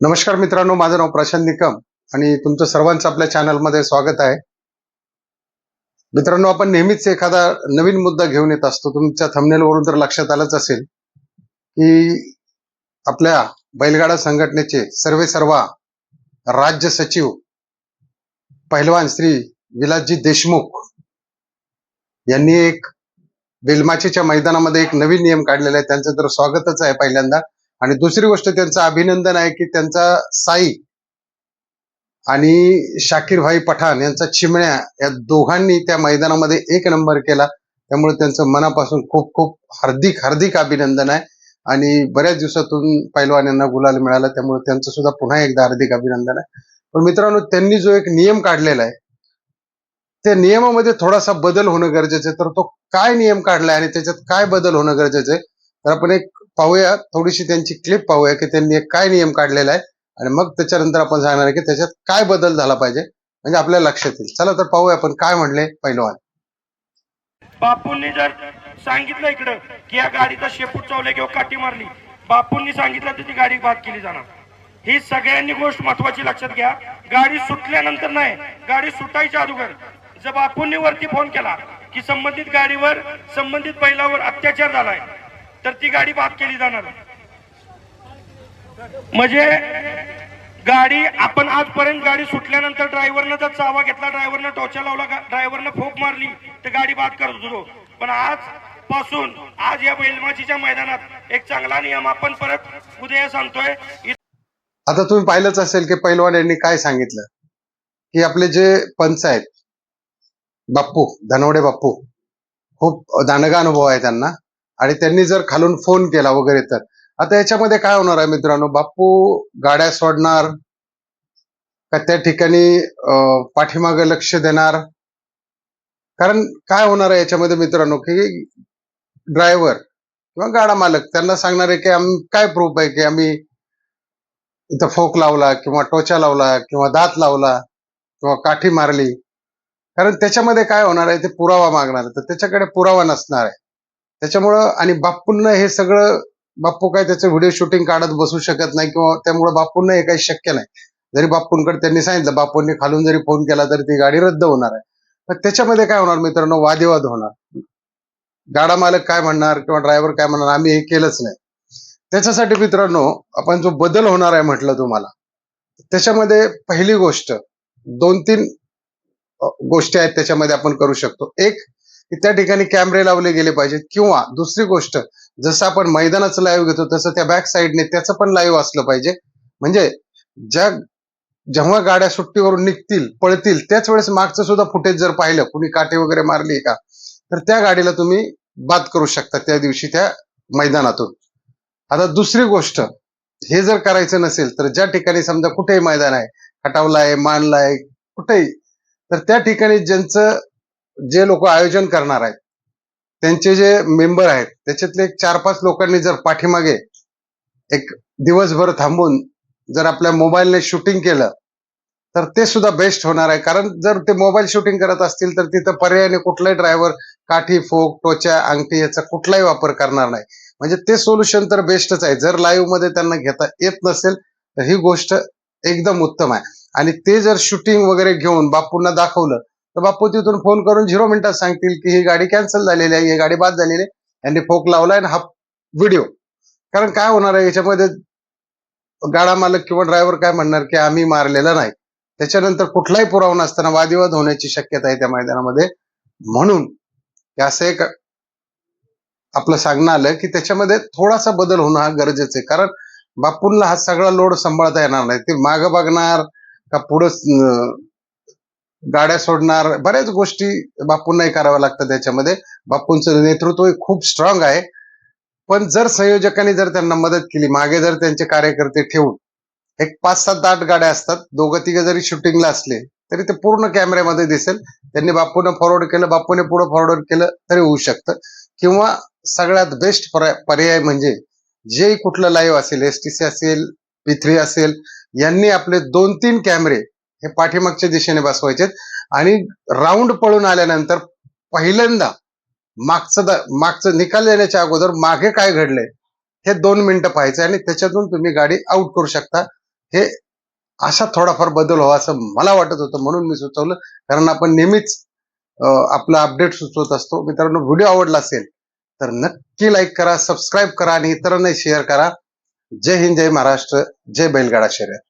नमस्कार मित्रांनो माझं नाव प्रशांत निकम आणि तुमचं सर्वांचं आपल्या चॅनलमध्ये स्वागत आहे. मित्रांनो आपण नेहमीच एखादा नवीन मुद्दा घेऊन येत असतो. तुमच्या थंबनेलवरून तर लक्षात आलंच असेल की आपल्या बैलगाडा संघटनेचे सर्वे सर्वा राज्य सचिव पहिलवान श्री विलासजी देशमुख यांनी एक बेलमाचीच्या मैदानामध्ये एक नवीन नियम काढलेला आहे. त्यांचं तर स्वागतच आहे पहिल्यांदा. आणि दुसरी गोष्ट त्यांचं अभिनंदन आहे की त्यांचा साई आणि शाकीर भाई पठाण यांचा चिमण्या या दोघांनी त्या मैदानामध्ये एक नंबर केला. त्यामुळे त्यांचं मनापासून खूप खूप हार्दिक हार्दिक अभिनंदन आहे. आणि बऱ्याच दिवसातून पैलवान यांना गुलाल मिळाला त्यामुळे त्यांचं सुद्धा पुन्हा एकदा हार्दिक अभिनंदन आहे. पण मित्रांनो त्यांनी जो एक नियम काढलेला आहे त्या नियमामध्ये थोडासा बदल होणं गरजेचं आहे. तर तो काय नियम काढलाय आणि त्याच्यात काय बदल होणं गरजेचं आहे? तर आपण एक पाहूया थोडीशी त्यांची क्लिप पाहूया की त्यांनी काय नियम काढलेला आहे आणि मग त्याच्यानंतर आपण सांगणार आहे की त्याच्यात काय बदल झाला पाहिजे म्हणजे आपल्या लक्षात येईल. चला तर पाहूया आपण काय म्हणले पहिलवान बापूंनी जर सांगितलं इकडं की या गाडीचा शेपूट चावले किंवा काठी मारली बापूंनी सांगितलं तर ती गाडी बाद केली जाणार. ही सगळ्यांनी गोष्ट महत्वाची लक्षात घ्या. गाडी सुटल्यानंतर नाही गाडी सुटायच्या अगोदर जर बापूंनी वरती फोन केला की संबंधित गाडीवर संबंधित बैलावर अत्याचार झालाय तर ती गाडी बाद केली जाणार. म्हणजे गाडी आपण आजपर्यंत गाडी सुटल्यानंतर ड्रायव्हरनं जर चावा घेतला ड्रायव्हरनं टोचा लावला ड्रायव्हरनं फोक मारली तर गाडी बाद करत होतो. पण आज पासून आज या बैलमाचीच्या मैदानात एक चांगला नियम आपण परत उद्या सांगतोय. आता तुम्ही पाहिलंच असेल की पैलवान यांनी काय सांगितलं? की आपले जे पंच आहेत बाप्पू धनवडे बाप्पू खूप दांडगा अनुभव आहे त्यांना. आणि त्यांनी जर खालून फोन केला वगैरे तर. आता याच्यामध्ये काय होणार आहे मित्रांनो? बाप्पू गाड्या सोडणार का त्या ठिकाणी पाठीमागे लक्ष देणार? कारण काय होणार आहे याच्यामध्ये मित्रांनो? की ड्रायव्हर किंवा गाडा मालक त्यांना सांगणार आहे की आम्ही काय प्रूफ आहे की आम्ही इथं फोक लावला किंवा टोचा लावला किंवा दात लावला किंवा काठी मारली? कारण त्याच्यामध्ये काय होणार आहे? ते पुरावा मागणार तर त्याच्याकडे पुरावा नसणार आहे. त्याच्यामुळं आणि बाप्पूंना हे सगळं बाप्पू काय त्याचं व्हिडिओ शूटिंग काढत बसू शकत नाही किंवा त्यामुळे बाप्पूंना हे काही शक्य नाही. जरी बाप्पूंकडे त्यांनी सांगितलं बाप्पूंनी खालून जरी फोन केला तरी ती गाडी रद्द होणार आहे. पण त्याच्यामध्ये काय होणार मित्रांनो? वादविवाद होणार. गाडा मालक काय म्हणणार किंवा ड्रायव्हर काय म्हणणार? आम्ही हे केलंच नाही. त्याच्यासाठी मित्रांनो आपण जो बदल होणार आहे म्हटलं तुम्हाला त्याच्यामध्ये पहिली गोष्ट दोन तीन गोष्टी आहेत त्याच्यामध्ये आपण करू शकतो. एक की त्या ठिकाणी कॅमेरे लावले गेले पाहिजेत. किंवा दुसरी गोष्ट जसं आपण मैदानाचं लाईव्ह घेतो तसं त्या बॅक साईडने त्याचं पण लाईव्ह असलं पाहिजे. म्हणजे ज्या जेव्हा गाड्या सुट्टीवरून निघतील पळतील त्याच वेळेस मागचं सुद्धा फुटेज जर पाहिलं कुणी काठी वगैरे मारली का तर त्या गाडीला तुम्ही बाद करू शकता त्या दिवशी त्या मैदानातून. आता दुसरी गोष्ट हे जर करायचं नसेल तर ज्या ठिकाणी समजा कुठेही मैदान आहे खटावला आहे मानला आहे कुठेही तर त्या ठिकाणी ज्यांचं जे लोक आयोजन करणार आहेत त्यांचे जे मेंबर आहेत त्याच्यातले एक चार पाच लोकांनी जर पाठीमागे एक दिवसभर थांबून जर आपल्या मोबाईलने शूटिंग केलं तर ते सुद्धा बेस्ट होणार आहे. कारण जर ते मोबाईल शूटिंग करत असतील तर तिथं पर्यायाने कुठलाही ड्रायव्हर काठी फोक टोच्या अंगठी याचा कुठलाही वापर करणार नाही. म्हणजे ते सोल्युशन तर बेस्टच आहे. जर लाईव्हमध्ये त्यांना घेता येत नसेल तर ही गोष्ट एकदम उत्तम आहे. आणि ते जर शूटिंग वगैरे घेऊन बापूंना दाखवलं तर बापू तिथून फोन करून झिरो मिनिटात सांगतील की ही गाडी कॅन्सल झालेली आहे ही गाडी बाद झालेली आहे. यांनी फोक लावलाय आणि हा व्हिडिओ कारण काय होणार आहे याच्यामध्ये गाडा मालक किंवा ड्रायव्हर काय म्हणणार की आम्ही मारलेला नाही. त्याच्यानंतर कुठलाही पुरावा नसताना वादविवाद होण्याची शक्यता आहे त्या मैदानामध्ये. म्हणून असं एक आपलं सांगणं आलं की त्याच्यामध्ये थोडासा बदल होणं हा गरजेचं आहे. कारण बापूंना हा सगळा लोड सांभाळता येणार नाही. ते मागं बघणार का पुढं गाड्या सोडणार बऱ्याच गोष्टी बापूंनाही कराव्या लागतात त्याच्यामध्ये. बापूंचं नेतृत्व खूप स्ट्रॉंग आहे. पण जर संयोजकांनी जर त्यांना मदत केली मागे जर त्यांचे कार्यकर्ते ठेवून एक पाच सात आठ गाड्या असतात दोघं तिघं जरी शूटिंगला असले तरी ते पूर्ण कॅमेऱ्यामध्ये दिसेल. त्यांनी बापूने फॉरवर्ड केलं बापूने पुढे फॉरवर्ड केलं तरी होऊ शकतं. किंवा सगळ्यात बेस्ट पर्याय म्हणजे जे कुठलं लाईव्ह असेल एस टी सी असेल पी थ्री असेल यांनी आपले दोन तीन कॅमेरे हे पाठीमागच्या दिशेने बसवायचे आणि राऊंड पळून आल्यानंतर पहिल्यांदा मागचं मागचं निकाल देण्याच्या अगोदर मागे काय घडलंय हे दोन मिनिटं पाहायचं आणि त्याच्यातून तुम्ही गाडी आउट करू शकता. हे असा थोडाफार बदल व्हावा असं मला वाटत होतं म्हणून मी सुचवलं. कारण आपण नेहमीच आपला अपडेट सुचवत असतो. मित्रांनो व्हिडिओ आवडला असेल तर नक्की लाईक करा सबस्क्राईब करा आणि इतरांनाही शेअर करा. जय हिंद जय महाराष्ट्र जय बैलगाडा शर्यत.